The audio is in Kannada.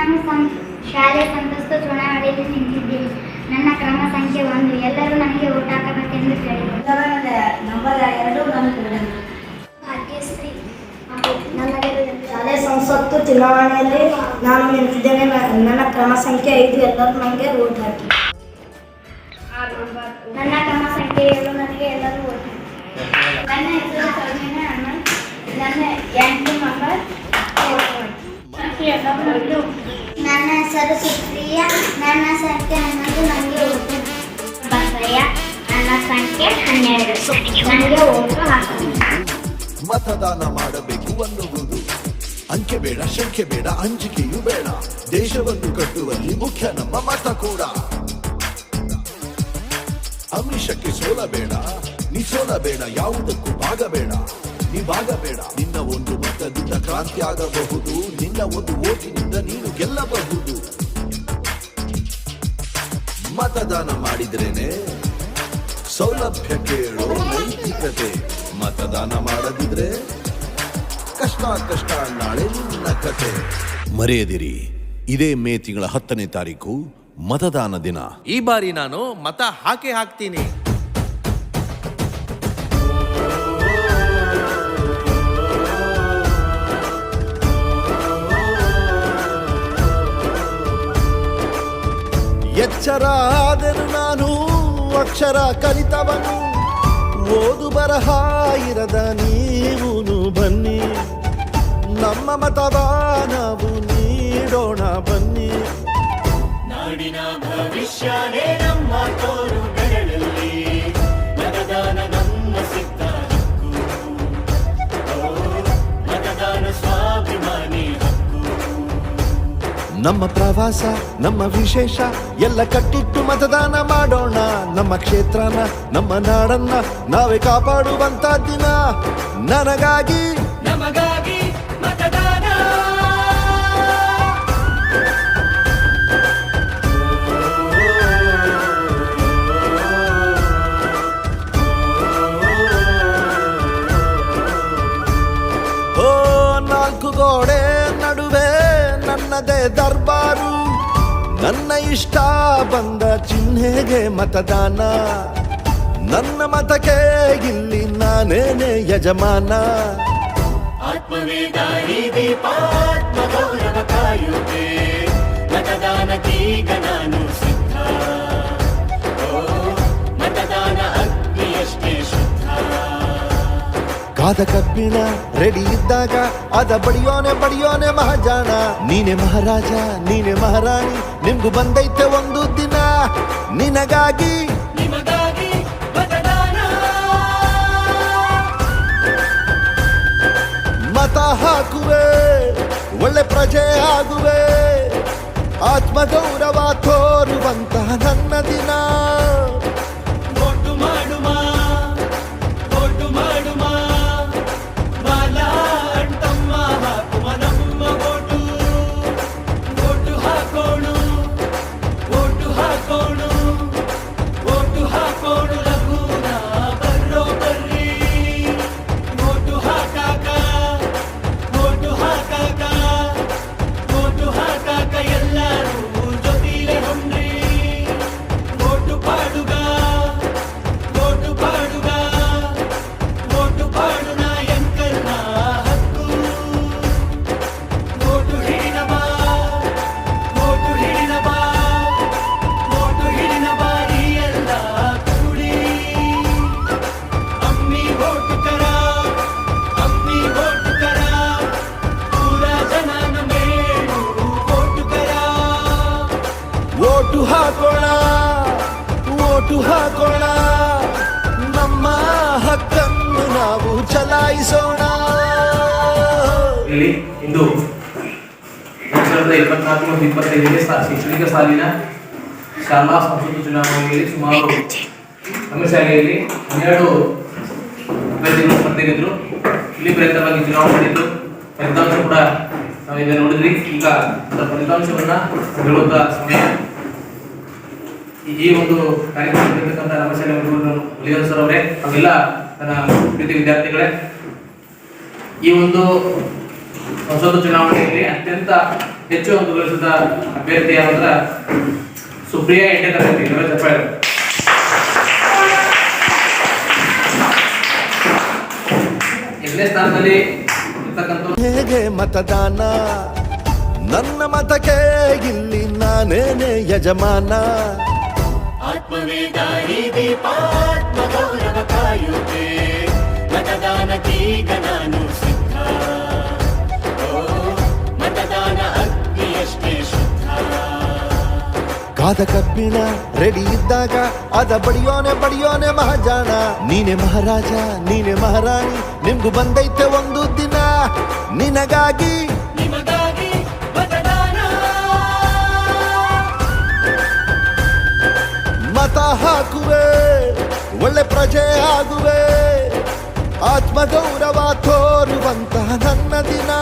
ನಾನು ಸಂ ಶಾಲೆ ಸಂತಸ್ತ ಚುನಾವಣೆಯಲ್ಲಿ ನಿಂತಿದ್ದೇನೆ. ನನ್ನ ಕ್ರಮ ಸಂಖ್ಯೆ ಒಂದು. ಎಲ್ಲರೂ ನನಗೆ ಓಟ್ ಹಾಕಬೇಕೆಂದು ಕೇಳಿದರು ನಂಬರ್ ಎರಡು ನನಗೆ ಭಾಗ್ಯಶ್ರೀ. ನನಗೆ ಶಾಲೆ ಸಂಸತ್ತು ಚುನಾವಣೆಯಲ್ಲಿ ನಾನು ನಿಂತಿದ್ದೇನೆ. ನನ್ನ ಕ್ರಮ ಸಂಖ್ಯೆ ಐದು. ಎಲ್ಲರೂ ನನಗೆ ಓಟ್ ಹಾಕಿ. ನನ್ನ ಕ್ರಮ ಸಂಖ್ಯೆ ಏಳು. ನನಗೆ ಎಲ್ಲರೂ ಓಟ್ ಹಾಕಿ. ನನ್ನ ಹೆಸರು ನನ್ನ ಎಂಟು ನಂಬರ್. ನನ್ನ ಹೆಸರು ಸುಪ್ರಿಯ. ನನ್ನ ಸಂಖ್ಯೆ ನನಗೆ ಬಸಯ್ಯ ನನ್ನ ಸಂಖ್ಯೆ ಹನ್ನೆರಡು. ನನಗೆ ಮತದಾನ ಮಾಡಬೇಕು ಅನ್ನುವುದು. ಅಂಕೆ ಬೇಡ, ಶಂಕೆ ಬೇಡ, ಅಂಜಿಕೆಯೂ ಬೇಡ. ದೇಶವನ್ನು ಕಟ್ಟುವಲ್ಲಿ ಮುಖ್ಯ ನಮ್ಮ ಮತ ಕೂಡ. ಅಮಿಷಕ್ಕೆ ಸೋಲಬೇಡ ನೀ ಸೋಲಬೇಡ ಯಾವುದಕ್ಕೂ ನೀ ಭಾಗಬೇಡ ನಿನ್ನ ಒಂದು ಮತದಿಂದ ಕ್ರಾಂತಿ ಆಗಬಹುದು. ನಿನ್ನ ಒಂದು ಓಟಿನಿಂದ ನೀನು ಗೆಲ್ಲಬಹುದು. ಮತದಾನ ಮಾಡಿದ್ರೇನೆ? ಸೌಲಭ್ಯ ಕೇಳೋ ನೈತಿಕತೆ. ಮತದಾನ ಮಾಡದಿದ್ರೆ ಕಷ್ಟ ಕಷ್ಟ ನಾಳೆ ನಿನ್ನ ಕತೆ. ಮರೆಯದಿರಿ, ಇದೇ ಮೇ ತಿಂಗಳ ಹತ್ತನೇ ತಾರೀಕು ಮತದಾನ ದಿನ. ಈ ಬಾರಿ ನಾನು ಮತ ಹಾಕೇ ಹಾಕ್ತೀನಿ. ಎಚ್ಚರ ಆದನು ನಾನು ಅಕ್ಷರ ಕಲಿತವನು. ಓದು ಬರಹ ಇರದ ನೀವು ಬನ್ನಿ. ನಮ್ಮ ಮತವ ನೀಡೋಣ ಬನ್ನಿ. ನಾಡಿನ ಭವಿಷ್ಯನೇ ನಮ್ಮ ತೋರು. ನಮ್ಮ ಪ್ರವಾಸ, ನಮ್ಮ ವಿಶೇಷ, ಎಲ್ಲ ಕಟ್ಟಿಟ್ಟು ಮತದಾನ ಮಾಡೋಣ. ನಮ್ಮ ಕ್ಷೇತ್ರನ, ನಮ್ಮ ನಾಡನ್ನ ನಾವೇ ಕಾಪಾಡುವಂತ ದಿನ. ನನಗಾಗಿ ನಮಗಾಗಿ ನನ್ನದೇ ದರ್ಬಾರು. ನನ್ನ ಇಷ್ಟ ಬಂದ ಚಿಹ್ನೆಗೆ ಮತದಾನ. ನನ್ನ ಮತಕ್ಕೆ ಇಲ್ಲಿ ನಾನೇನೆ ಯಜಮಾನ. ಆತ್ಮವೇದಾರಿ ದೀಪಾತ್ಮ ಗೌರವ ಕಾಯುತ್ತೆ ಕಾದ ಕಬ್ಬಿಣ ರೆಡಿ ಇದ್ದಾಗ ಅದ ಬಡಿಯೋನೆ ಬಡಿಯೋನೆ ಮಹಾಜಾಣ ನೀನೆ ಮಹಾರಾಜ ನೀನೆ ಮಹಾರಾಣಿ ನಿಮ್ಗೂ ಬಂದೈತೆ ಒಂದು ದಿನ. ನಿನಗಾಗಿ ಮತ ಹಾಕುವೆ ಒಳ್ಳೆ ಪ್ರಜೆ ಆಗುವೆ. ಆತ್ಮಗೌರವ ತೋರುವಂತಹ ನನ್ನ ದಿನ. ಓಟು ಹಾಕೋಣ ನಮ್ಮ ಹಕ್ಕನ್ನು ನಾವು ಚಲಾಯಿಸೋಣ. ಇಲ್ಲಿ ಇಂದು ಸಾವಿರದ ಇಪ್ಪತ್ನಾಲ್ಕು ಮತ್ತು ಶೈಕ್ಷಣಿಕ ಸಾಲಿನ ಶಾಲಾ ಸಂಸ್ಕೃತ ಚುನಾವಣೆಯಲ್ಲಿ ಸುಮಾರು ನಮ್ಮ ಶಾಲೆಯಲ್ಲಿ ಹನ್ನೆರಡು ಅಭ್ಯರ್ಥಿಗಳು ಸ್ಪರ್ಧೆಗಿದ್ರು ಇಲ್ಲಿ ಪ್ರಯತ್ನವಾಗಿ ಚುನಾವಣೆ ಮಾಡಿದ್ದು ಫಲಿತಾಂಶ ಕೂಡ ನಾವೀಗ ನೋಡಿದ್ರಿ ಈಗ ಫಲಿತಾಂಶವನ್ನ ಹೇಳುವಂತ ಸಮಯ ಈ- ಒಂದು ಕಾರ್ಯಕ್ರಮದಲ್ಲಿರ್ತಕ್ಕಂಥ ಸರ್ ಅವರೇ ಅವೆಲ್ಲ ನನ್ನ ಪ್ರೀತಿ ವಿದ್ಯಾರ್ಥಿಗಳೇ, ಈ ಒಂದು ಸಂಸದ ಚುನಾವಣೆಯಲ್ಲಿ ಅತ್ಯಂತ ಹೆಚ್ಚು ಒಂದು ಗಳಿಸಿದ ಅಭ್ಯರ್ಥಿ ಯಾವಂದ್ರ ಸುಪ್ರಿಯಾ ಎಂಟನೇ ತರಗತಿ ಚಪ್ಪಾಳೆ. ಎರಡನೇ ಸ್ಥಾನದಲ್ಲಿ ಹೇಗೆ ಮತದಾನ? ನನ್ನ ಮತಕ್ಕೆ ಇಲ್ಲಿ ನಾನೇನೆ ಯಜಮಾನ? ಆತ್ಮವೇದಾರಿ ದೀಪಾತ್ಮ ಗೌರವ ಕಾಯುತ್ತೆ ಮತದಾನಕ್ಕೀಗ ನಾನು ಸಿದ್ಧ. ಮತದಾನ ಅಗ್ನಿಯಷ್ಟೇ ಶುದ್ಧ. ಕಾದ ಕಬ್ಬಿಣ ರೆಡಿ ಇದ್ದಾಗ ಅದ ಬಡಿಯೋನೆ ಬಡಿಯೋನೆ ಮಹಾಜಾಣ ನೀನೆ ಮಹಾರಾಜ, ನೀನೆ ಮಹಾರಾಣಿ, ನಿಮ್ಗೂ ಬಂದೈತೆ ಒಂದು ದಿನ. ನಿನಗಾಗಿ ಪ್ರಜೆ ಆಗುವೆ ಆತ್ಮಗೌರವ ತೋರುವಂತಹ ನನ್ನ ದಿನ